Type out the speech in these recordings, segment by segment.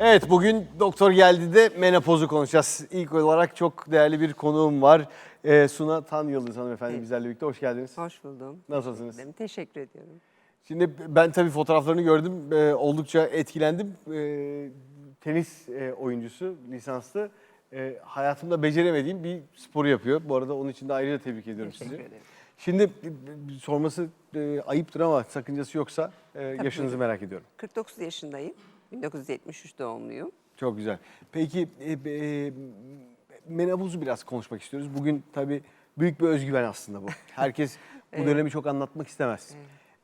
Evet bugün doktor geldi de menopozu konuşacağız. İlk olarak çok değerli bir konuğum var. Ee, Suna Tan Yıldız hanımefendi Evet. bizlerle birlikte. Hoş geldiniz. Hoş buldum. Nasılsınız? Ederim, Teşekkür ediyorum. Şimdi ben tabii fotoğraflarını gördüm. Ee, oldukça etkilendim. Ee, tenis e, oyuncusu, lisanslı. Ee, hayatımda beceremediğim bir sporu yapıyor. Bu arada onun için de ayrıca tebrik ediyorum Teşekkür sizi. ederim. Şimdi e, sorması e, ayıptır ama sakıncası yoksa e, yaşınızı merak ediyorum. 49 yaşındayım. 1973 doğumluyum. Çok güzel. Peki e, e, menopozu biraz konuşmak istiyoruz. Bugün tabii büyük bir özgüven aslında bu. Herkes bu dönemi çok anlatmak istemez.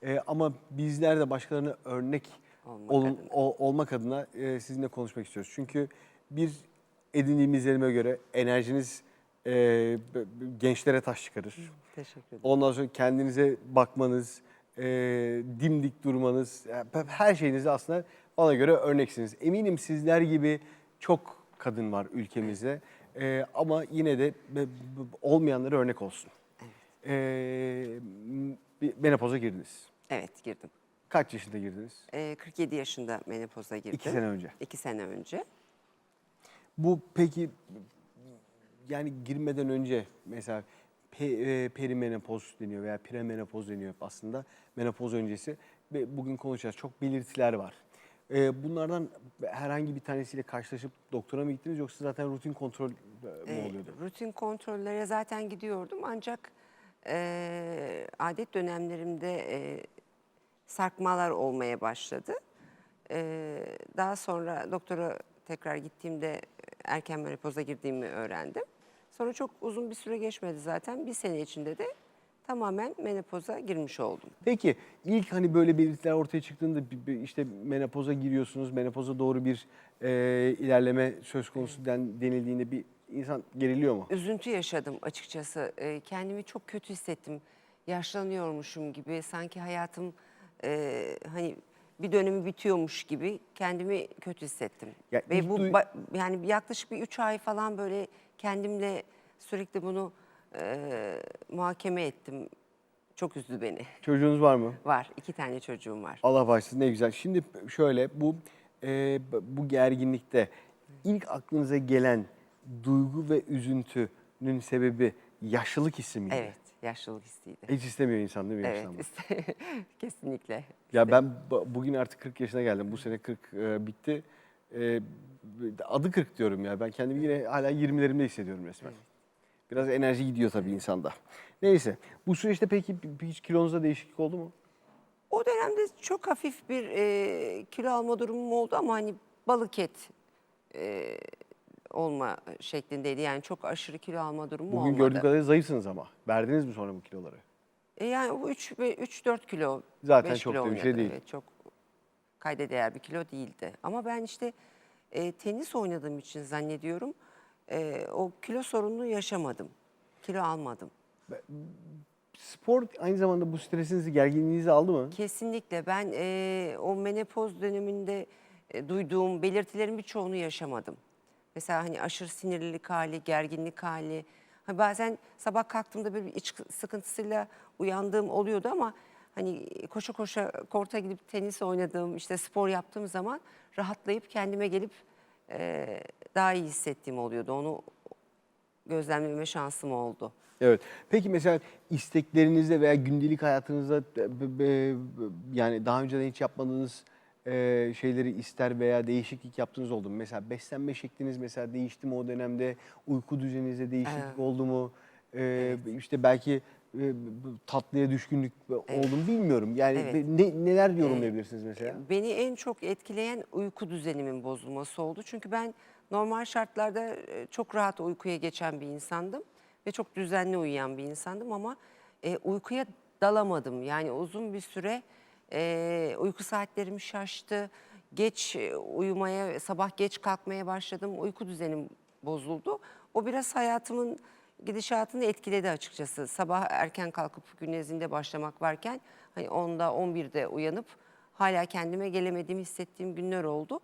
E, ama bizler de başkalarına örnek Olmak olun- adına. o- olmak adına e, sizinle konuşmak istiyoruz. Çünkü bir edindiğim izlenime göre enerjiniz e, gençlere taş çıkarır. Teşekkür ederim. Ondan sonra kendinize bakmanız, e, dimdik durmanız, yani her şeyinizde aslında bana göre örneksiniz. Eminim sizler gibi çok kadın var ülkemizde E, ama yine de olmayanlara örnek olsun. E, bir menopoza girdiniz. Evet girdim. Kaç yaşında girdiniz? Ee, 47 yaşında menopoza girdim. İki sene önce. İki sene önce. Bu peki yani girmeden önce mesela pe, e, perimenopoz deniyor veya premenopoz deniyor aslında menopoz öncesi ve bugün konuşacağız çok belirtiler var. E, bunlardan herhangi bir tanesiyle karşılaşıp doktora mı gittiniz yoksa zaten rutin kontrol e, mü oluyordu? rutin kontrollere zaten gidiyordum ancak e, adet dönemlerimde e, sarkmalar olmaya başladı. E, daha sonra doktora tekrar gittiğimde erken menopoza girdiğimi öğrendim. Sonra çok uzun bir süre geçmedi zaten. Bir sene içinde de tamamen menopoza girmiş oldum. Peki ilk hani böyle belirtiler ortaya çıktığında işte menopoza giriyorsunuz, menopoza doğru bir e, ilerleme söz konusu den, denildiğinde bir insan geriliyor mu? Üzüntü yaşadım açıkçası. Ee, kendimi çok kötü hissettim. Yaşlanıyormuşum gibi, sanki hayatım e, hani bir dönemi bitiyormuş gibi kendimi kötü hissettim. Ya Ve bu yani yaklaşık bir üç ay falan böyle kendimle sürekli bunu e, muhakeme ettim. Çok üzdü beni. Çocuğunuz var mı? Var, iki tane çocuğum var. Allah bağışlasın ne güzel. Şimdi şöyle bu e, bu gerginlikte ilk aklınıza gelen duygu ve üzüntünün sebebi yaşlılık hissi miydi? Evet, yaşlılık hissiydi. Hiç istemiyor insan değil mi Evet, yaşlanmak? iste- kesinlikle. Ya ben bu- bugün artık 40 yaşına geldim. Bu sene 40 e, bitti. E, adı 40 diyorum ya. Ben kendimi yine hala 20'lerimde hissediyorum resmen. Biraz enerji gidiyor tabii insanda. Neyse. Bu süreçte peki hiç kilonuzda değişiklik oldu mu? O dönemde çok hafif bir e, kilo alma durumum oldu ama hani balık et e, olma şeklindeydi. Yani çok aşırı kilo alma durumum Bugün olmadı. gördüğüm kadarıyla zayıfsınız ama. Verdiniz mi sonra bu kiloları? E, yani bu 3 3 4 kilo Zaten 5 çok kilo da bir şey değil. Evet, çok kayda değer bir kilo değildi. Ama ben işte e, tenis oynadığım için zannediyorum e, o kilo sorununu yaşamadım. Kilo almadım. Spor aynı zamanda bu stresinizi, gerginliğinizi aldı mı? Kesinlikle ben eee, o menopoz döneminde e, duyduğum belirtilerin birçoğunu yaşamadım. Mesela hani aşırı sinirlilik hali, gerginlik hali. Ha bazen sabah kalktığımda böyle bir iç sıkıntısıyla uyandığım oluyordu ama hani koşa koşa korta gidip tenis oynadığım, işte spor yaptığım zaman rahatlayıp kendime gelip eee, daha iyi hissettiğim oluyordu. Onu gözlemleme şansım oldu. Evet. Peki mesela isteklerinizde veya gündelik hayatınızda e, yani daha önceden hiç yapmadığınız e, şeyleri ister veya değişiklik yaptığınız oldu mu? Mesela beslenme şekliniz mesela değişti mi o dönemde? Uyku düzeninizde değişiklik Evet. oldu mu? E, işte belki e, tatlıya düşkünlük oldu mu bilmiyorum. Yani Evet. ne, neler yorumlayabilirsiniz mesela? Beni en çok etkileyen uyku düzenimin bozulması oldu. Çünkü ben normal şartlarda e, çok rahat uykuya geçen bir insandım ve çok düzenli uyuyan bir insandım ama e, uykuya dalamadım. Yani uzun bir süre e, uyku saatlerim şaştı. Geç e, uyumaya, sabah geç kalkmaya başladım. Uyku düzenim bozuldu. O biraz hayatımın gidişatını etkiledi açıkçası. Sabah erken kalkıp güne zinde başlamak varken hani 10'da 11'de uyanıp hala kendime gelemediğimi hissettiğim günler oldu.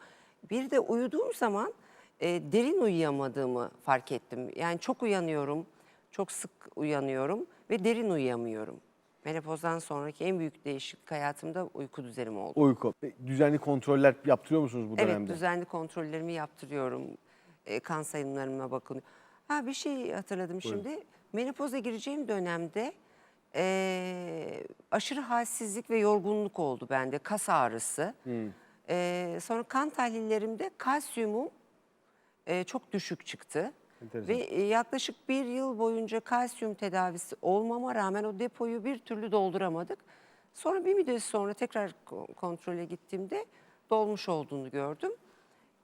Bir de uyuduğum zaman e, derin uyuyamadığımı fark ettim. Yani çok uyanıyorum, çok sık uyanıyorum ve derin uyuyamıyorum. menopozdan sonraki en büyük değişiklik hayatımda uyku düzenim oldu. Uyku. Düzenli kontroller yaptırıyor musunuz bu Evet, dönemde? düzenli kontrollerimi yaptırıyorum. E, kan sayımlarıma bakın. Ha bir şey hatırladım şimdi. Menopoza gireceğim dönemde e, aşırı halsizlik ve yorgunluk oldu bende. Kas ağrısı. E, sonra kan tahlillerimde kalsiyumum e, çok düşük çıktı. Enteresan. Ve e, yaklaşık bir yıl boyunca kalsiyum tedavisi olmama rağmen o depoyu bir türlü dolduramadık. Sonra bir müddet sonra tekrar ko- kontrole gittiğimde dolmuş olduğunu gördüm.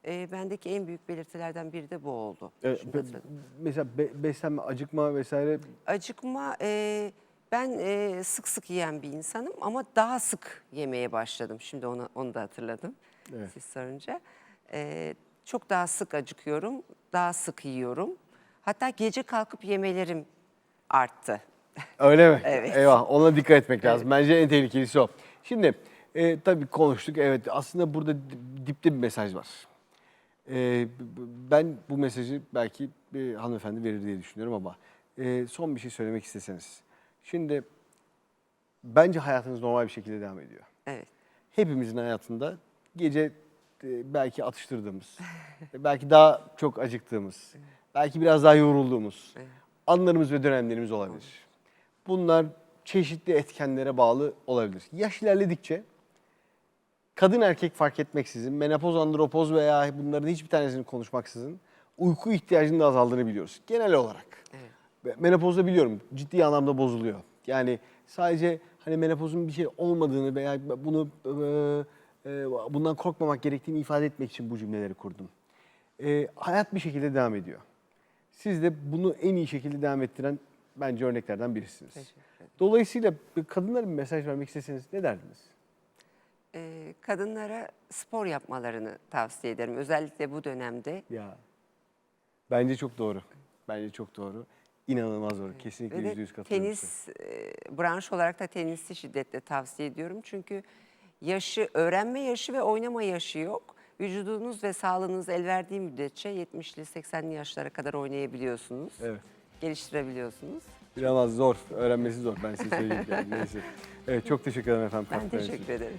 E, bendeki en büyük belirtilerden biri de bu oldu. Şimdi hatırladım. mesela be- beslenme, acıkma vesaire Acıkma, e, ben e, sık sık yiyen bir insanım ama daha sık yemeye başladım. Şimdi onu, onu da hatırladım Evet. siz sorunca. E, çok daha sık acıkıyorum, daha sık yiyorum. Hatta gece kalkıp yemelerim arttı. Öyle mi? Evet. Eyvah ona dikkat etmek lazım. Bence en tehlikelisi o. Şimdi e, tabii konuştuk. Evet aslında burada di- dipte bir mesaj var. E, ben bu mesajı belki bir hanımefendi verir diye düşünüyorum ama e, son bir şey söylemek isteseniz. Şimdi bence hayatınız normal bir şekilde devam ediyor. Evet. Hepimizin hayatında gece e, belki atıştırdığımız, belki daha çok acıktığımız, belki biraz daha yorulduğumuz anlarımız ve dönemlerimiz olabilir. Bunlar çeşitli etkenlere bağlı olabilir. Yaş ilerledikçe kadın erkek fark etmeksizin, menopoz, andropoz veya bunların hiçbir tanesini konuşmaksızın uyku ihtiyacının da azaldığını biliyoruz. Genel olarak. Evet. Ve Menopozda biliyorum ciddi anlamda bozuluyor. Yani sadece hani menopozun bir şey olmadığını veya bunu e, e, bundan korkmamak gerektiğini ifade etmek için bu cümleleri kurdum. E, hayat bir şekilde devam ediyor. Siz de bunu en iyi şekilde devam ettiren bence örneklerden birisiniz. Dolayısıyla kadınlara bir mesaj vermek isteseniz ne derdiniz? E, kadınlara spor yapmalarını tavsiye ederim. Özellikle bu dönemde. Ya bence çok doğru. Bence çok doğru. İnanılmaz doğru. Kesinlikle yüzde yüz katılıyorum. tenis e, branş olarak da tenisi şiddetle tavsiye ediyorum. Çünkü yaşı, öğrenme yaşı ve oynama yaşı yok. Vücudunuz ve sağlığınız el verdiği müddetçe 70'li 80'li yaşlara kadar oynayabiliyorsunuz. Evet. Geliştirebiliyorsunuz. Biraz zor. Öğrenmesi zor. Ben size söyleyeyim. Yani. Neyse. Evet çok teşekkür ederim efendim. Ben katkılarınız için. teşekkür ederim.